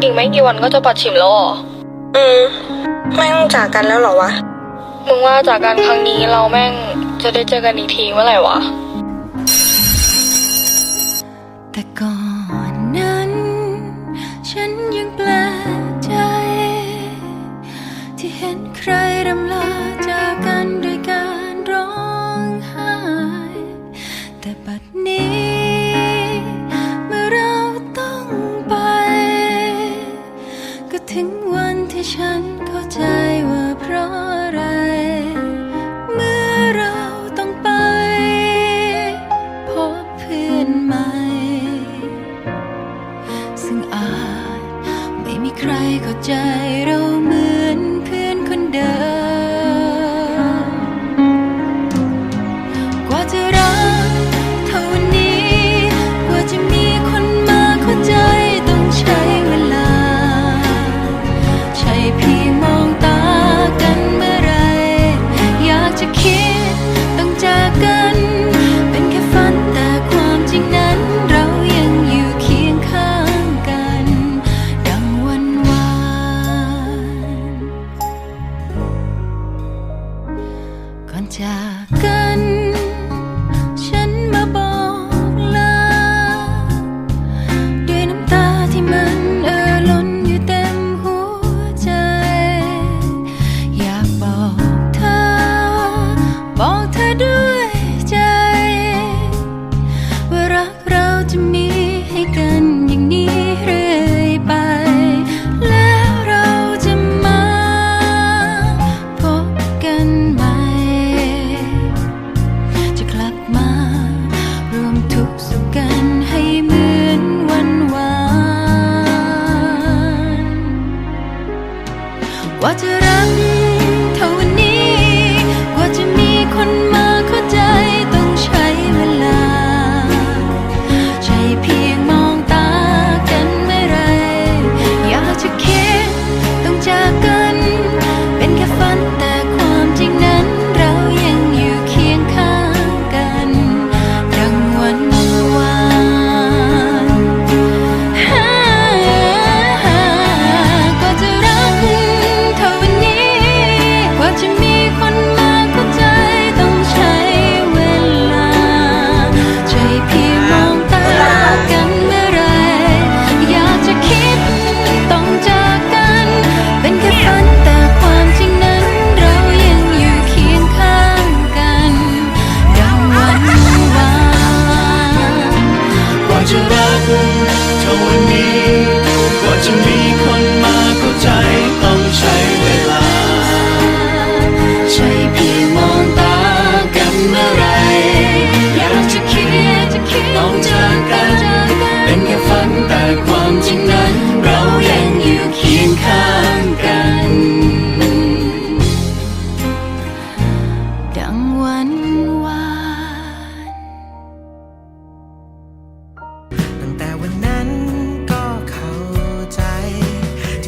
อีกไม่กี่วันก็จะปัดฉิมแล้วเหออืมแม่งจากกันแล้วเหรอวะ มึงว่าจากกันครั้งนี้เราแม่งจะได้เจอกันอีกทีเมื่อไหร่วะ แต่ก่อนนั้น ฉันยังแปลใจ ที่เห็นใครรำลาจากกันด้วย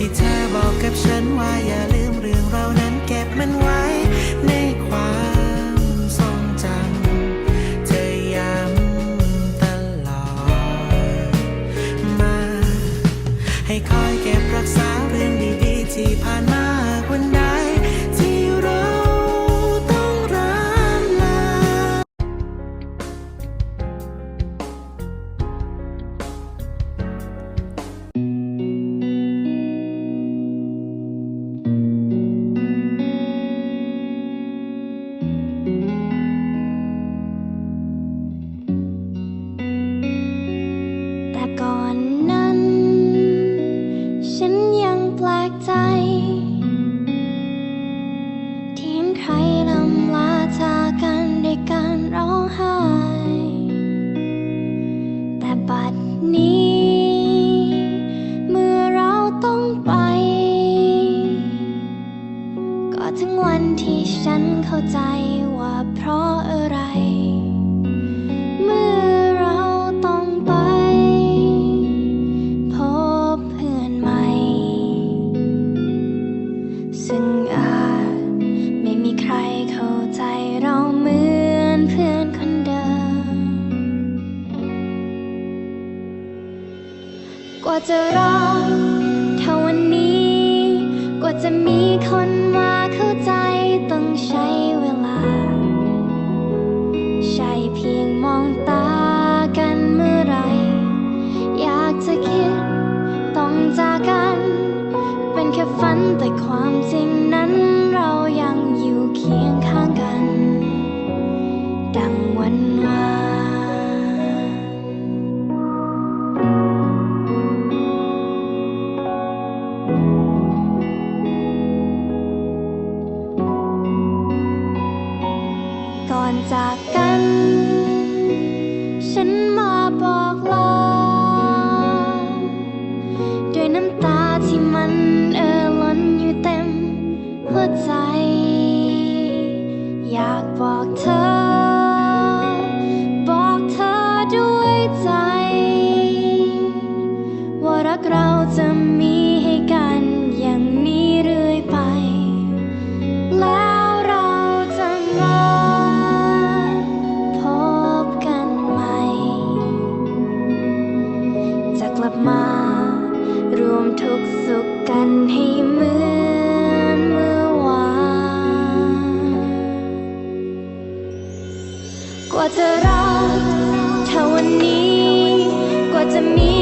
easy time. จึงอาจ ไม่มีใครเข้าใจเราเหมือนเพื่อนคนเดิม กว่าจะรัก น้ำตาที่มันเอ่อล้นอยู่เต็มหัวใจ อยากบอกเธอ กว่าจะรักเท่าวันนี้ กว่าจะมี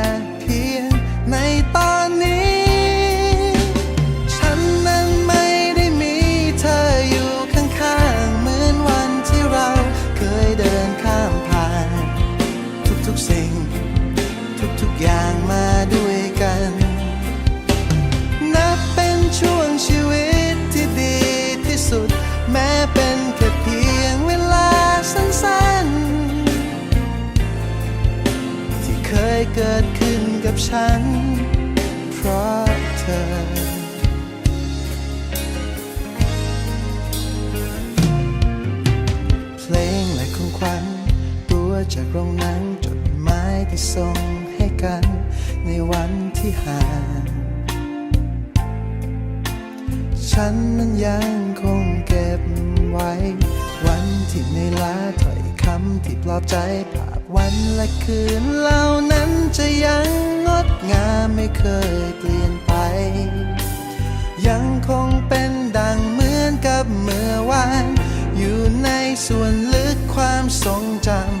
กิดขึ้นกับฉัน เพราะเธอ เพลงและของขวัญตัวจากโรงหนังจดหมายที่ส่งให้กัน ในวันที่ห่างฉันนั้นยังคงเก็บไว้ วันที่ในอยล้าถ้อยคำที่ปลอบใจภาพวันและคืนเหล่านั้น จะยังงดงามไม่เคยเปลี่ยนไป ยังคงเป็นดังเหมือนกับเมื่อวาน อยู่ในส่วนลึกความทรงจำ